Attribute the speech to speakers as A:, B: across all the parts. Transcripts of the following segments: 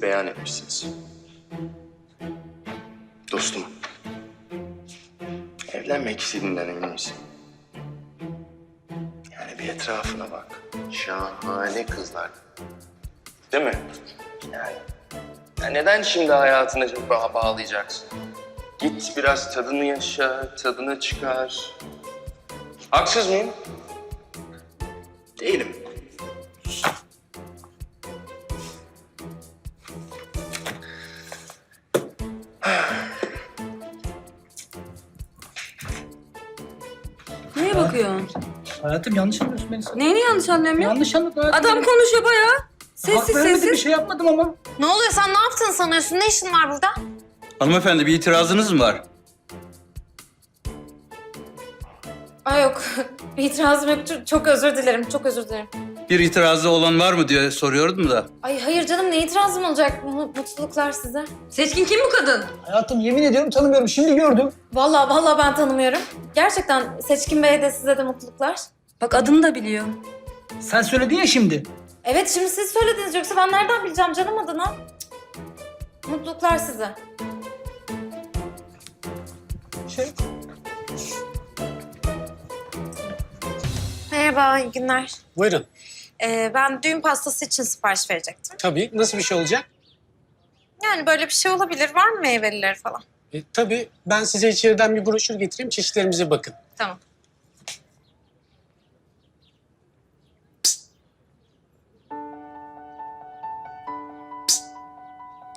A: beyan etmişsiniz. Dostum, evlenmek istediğinden emin misin? Yani bir etrafına bak. Şahane kızlar. Değil mi? Yani. Ya neden şimdi hayatını ba- bağlayacaksın? Git biraz tadını yaşa, tadını çıkar. Haksız mıyım? Değilim.
B: Hayatım yanlış anlıyorsun beni sen.
C: Neyini yanlış anlıyorum ya?
B: Yanlış anladın hayatım.
C: Adam konuşuyor bayağı. Sessiz
B: Hak veremedim,
C: sessiz.
B: bir şey yapmadım ama.
D: Ne oluyor sen ne yaptın sanıyorsun? Ne işin var burada?
E: Hanımefendi bir itirazınız mı var?
C: Ay yok. Bir itirazım yok. Çok- özür dilerim. Çok özür dilerim.
E: Bir itirazı olan var mı diye soruyordum da.
C: Ay hayır canım ne itirazım olacak? Mu- Mutluluklar size. Seçkin kim bu kadın?
B: Hayatım yemin ediyorum tanımıyorum. Şimdi gördüm.
C: Vallahi vallahi ben tanımıyorum. Gerçekten Seçkin Bey'e de size de mutluluklar. Bak adını da biliyor.
B: Sen söyledin ya şimdi.
C: Evet şimdi siz söylediniz yoksa ben nereden bileceğim canım adını? Cık. Mutluluklar size.
B: Şey,
D: Merhaba, iyi günler.
F: Buyurun.
D: Ee, ben düğün pastası için sipariş verecektim.
F: Tabii. Nasıl bir şey olacak?
D: Yani böyle bir şey olabilir. Var mı meyvelileri falan?
F: E, tabii. Ben size içeriden bir broşür getireyim. Çeşitlerimize bakın.
D: Tamam.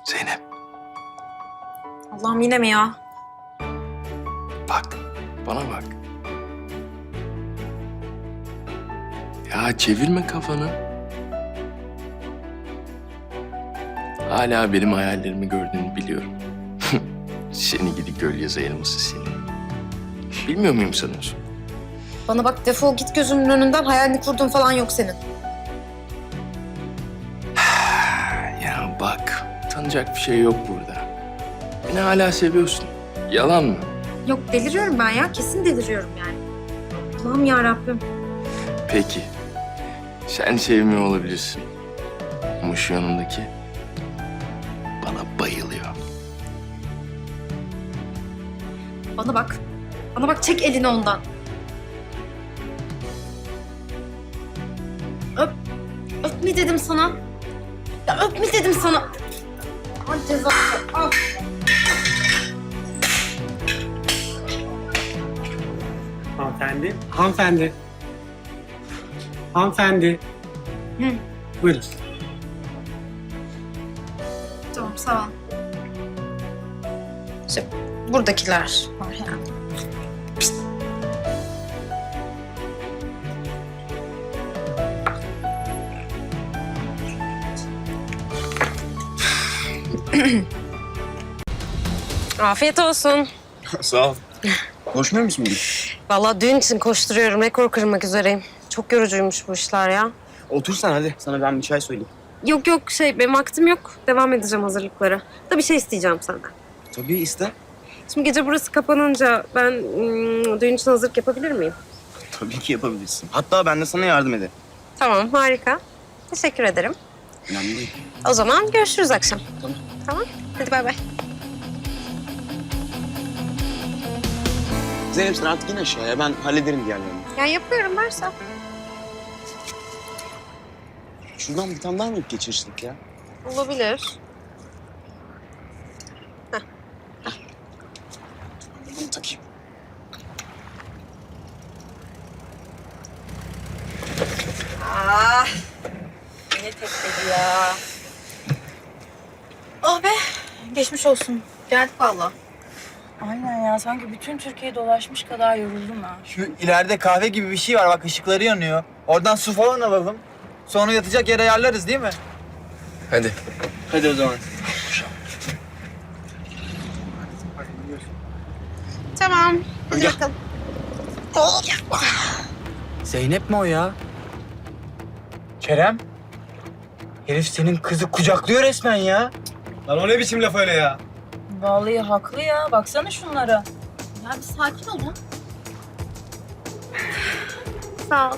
A: Zeynep,
D: Allah'ım yine mi ya?
A: bak. Bana bak. Ya çevirme kafanı. Hala benim hayallerimi gördüğünü biliyorum. Seni gidi göl yazı elması seni. Bilmiyor muyum sanıyorsun?
D: Bana bak defol git gözümün önünden. Hayalini kurduğun falan yok senin.
A: Ya bak, tanıyacak bir şey yok burada. Beni hala seviyorsun. Yalan mı?
D: Yok deliriyorum ben ya. Kesin deliriyorum yani. Allah'ım ya Rabbim.
A: Peki. Sen sevmiyor olabilirsin. Ama şu yanındaki bana bayılıyor.
D: Bana bak. Bana bak çek elini ondan. Öp. Öp mi dedim sana? Ya öp mi dedim sana? Ay cezası. Al.
F: Hanımefendi. Hanımefendi. Hanımefendi.
D: Hı.
F: Buyurun.
D: Tamam sağ ol. İşte buradakiler var yani. Afiyet olsun.
G: Sağ ol. Koşmuyor musun bugün?
D: Vallahi düğün için koşturuyorum. Rekor kırmak üzereyim. Çok yorucuymuş bu işler ya.
G: Otursan hadi. Sana ben bir çay söyleyeyim.
D: Yok yok şey benim vaktim yok. Devam edeceğim hazırlıklara. Da bir şey isteyeceğim senden.
G: Tabii iste.
D: Şimdi gece burası kapanınca ben ım, düğün için hazırlık yapabilir miyim?
G: Tabii ki yapabilirsin. Hatta ben de sana yardım ederim.
D: Tamam harika. Teşekkür ederim.
G: Önemli değil.
D: O zaman görüşürüz akşam.
G: Tamam.
D: Tamam. Hadi bay bay.
G: Zeynep sen artık in aşağıya. Ben hallederim diğerlerini.
D: Ya yapıyorum varsa.
G: Şuradan bir tane daha mı ip geçirsek ya?
D: Olabilir.
G: Bunu takayım.
C: Ah. Yine tekledi ya.
H: Oh be, geçmiş olsun. Geldik valla.
I: Aynen ya sanki bütün Türkiye'yi dolaşmış kadar yoruldum ha.
J: Şu ileride kahve gibi bir şey var bak ışıkları yanıyor. Oradan su falan alalım. Sonra yatacak yer ayarlarız değil mi?
A: Hadi.
G: Hadi o zaman.
D: Tamam. Hadi
G: Gel.
D: bakalım.
J: Zeynep mi o ya? Kerem? Herif senin kızı kucaklıyor resmen ya. Lan o ne biçim laf öyle ya?
I: Vallahi haklı ya. Baksana şunlara.
H: Ya bir sakin olun.
D: Sağ ol.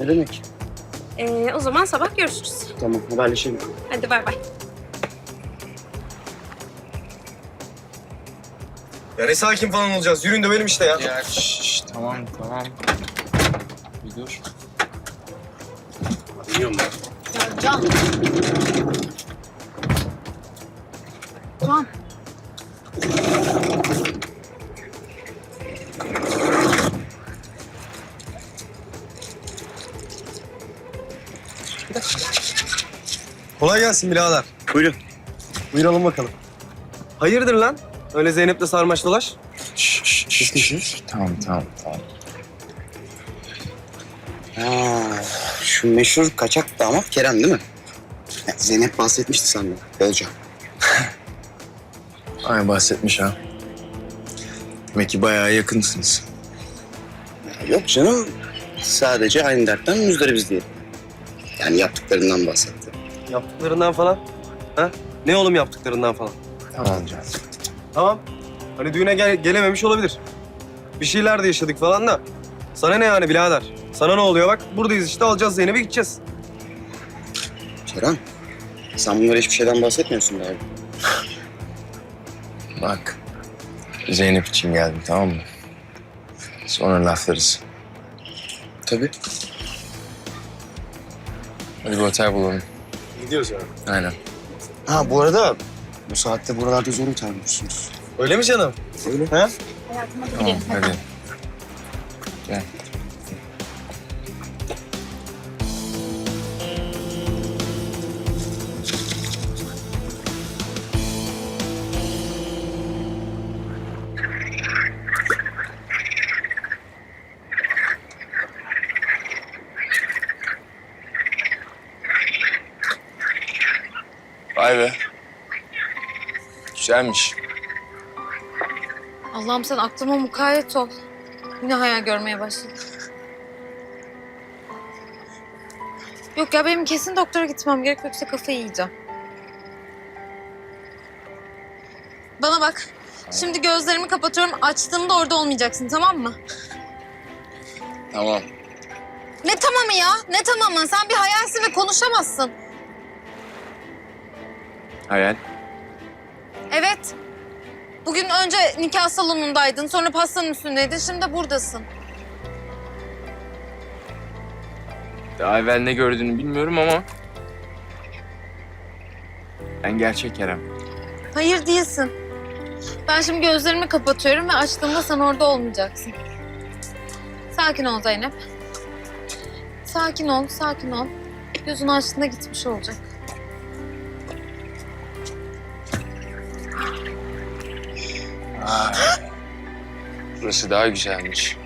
G: Ne demek?
D: Ee, o zaman sabah görüşürüz.
G: Tamam haberleşelim.
D: Hadi bay bay.
J: Ya ne sakin falan olacağız. Yürüyün dövelim işte ya.
G: Ya şş, tamam tamam. Bir dur.
F: Biliyorum ben.
H: Ya Can. Can.
J: Kolay gelsin birader.
G: Buyurun.
J: Buyuralım bakalım. Hayırdır lan? Öyle Zeynep'le sarmaş dolaş.
G: Şş, şş, şş, şş. Tamam tamam tamam. Ha, şu meşhur kaçak damat Kerem değil mi? Ya, Zeynep bahsetmişti senden. Bolca.
A: Ay bahsetmiş ha. Demek ki bayağı yakınsınız.
G: Yok canım. Sadece aynı dertten müzdaribiz diye. Yani yaptıklarından bahsetti.
J: Yaptıklarından falan. Ha? Ne oğlum yaptıklarından falan?
A: Tamam Can.
J: Tamam. Hani düğüne gel- gelememiş olabilir. Bir şeyler de yaşadık falan da. Sana ne yani birader? Sana ne oluyor bak? Buradayız işte alacağız Zeynep'i gideceğiz.
G: Kerem, sen bunlara hiçbir şeyden bahsetmiyorsun galiba.
A: Bak. Zeynep için geldim tamam mı? Sonra laflarız.
G: Tabii.
A: Hadi bir otel bulalım.
J: Gidiyoruz yani.
A: Aynen.
G: Ha bu arada bu saatte buralarda zor oturmuşsunuz.
J: Öyle mi canım?
G: Öyle.
J: Ha?
A: Tamam hadi. Güzelmiş.
C: Allah'ım sen aklıma mukayyet ol. Yine hayal görmeye başladım. Yok ya benim kesin doktora gitmem gerek yoksa kafayı yiyeceğim. Bana bak. Şimdi gözlerimi kapatıyorum. Açtığımda orada olmayacaksın tamam mı?
A: Tamam.
C: Ne tamamı ya? Ne tamamı? Sen bir hayalsin ve konuşamazsın.
A: Hayal.
C: Evet. Bugün önce nikah salonundaydın, sonra pastanın üstündeydin, şimdi de buradasın.
K: Daha evvel ne gördüğünü bilmiyorum ama... Ben gerçek Kerem.
C: Hayır değilsin. Ben şimdi gözlerimi kapatıyorum ve açtığımda sen orada olmayacaksın. Sakin ol Zeynep. Sakin ol, sakin ol. Gözünü açtığında gitmiş olacak.
A: Burası daha güzelmiş.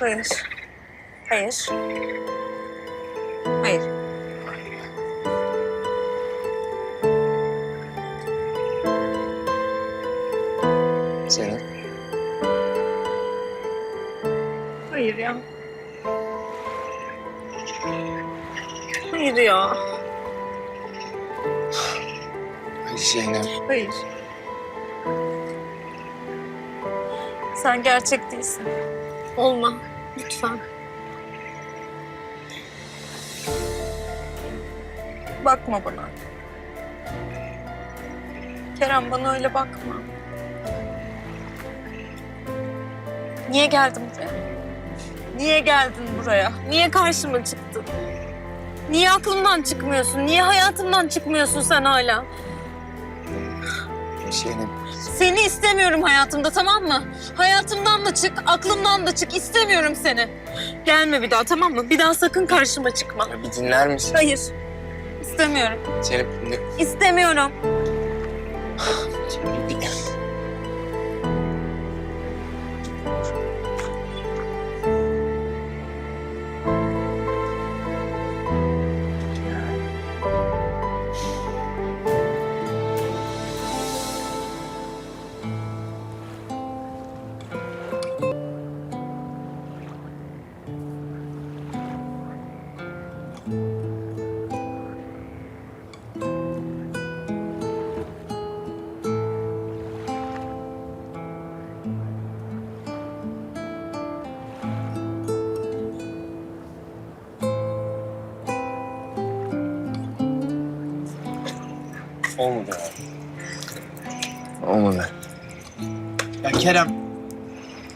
C: Hayır. Hayır. Hayır.
A: Senin.
C: Hayır ya. Hayır ya.
A: Hadi Zeynep.
C: Hayır. Sen gerçek değilsin. Olma. Lütfen. Bakma bana. Kerem bana öyle bakma. Niye geldin buraya? Niye geldin buraya? Niye karşıma çıktın? Niye aklımdan çıkmıyorsun? Niye hayatımdan çıkmıyorsun sen hala?
A: Zeynep.
C: Seni istemiyorum hayatımda tamam mı? Hayatımdan da çık, aklımdan da çık. İstemiyorum seni. Gelme bir daha tamam mı? Bir daha sakın karşıma çıkma.
A: Ya bir dinler misin?
C: Hayır. İstemiyorum.
A: Ne?
C: İstemiyorum.
J: Olmadı ya.
A: Olmadı.
K: Ya Kerem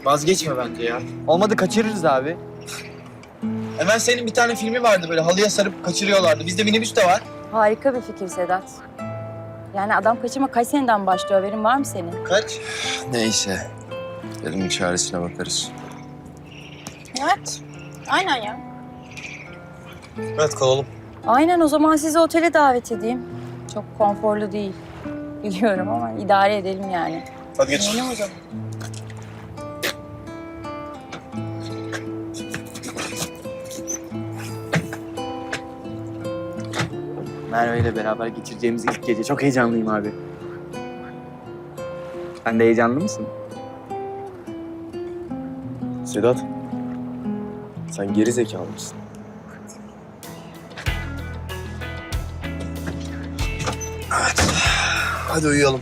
K: vazgeçme bence ya. Olmadı kaçırırız abi. Hemen senin bir tane filmi vardı böyle halıya sarıp kaçırıyorlardı. Bizde minibüs de var.
I: Harika bir fikir Sedat. Yani adam kaçırma kaç seneden başlıyor haberin var mı senin?
K: Kaç?
A: Neyse. Elimin çaresine bakarız.
H: Evet. Aynen ya.
J: Evet kalalım.
I: Aynen o zaman sizi otele davet edeyim. Çok konforlu değil. Biliyorum ama idare edelim yani.
J: Hadi geç.
I: O zaman.
K: Merve ile beraber geçireceğimiz ilk gece. Çok heyecanlıyım abi. Sen de heyecanlı mısın?
J: Sedat. Sen geri zekalı mısın? Hadi uyuyalım.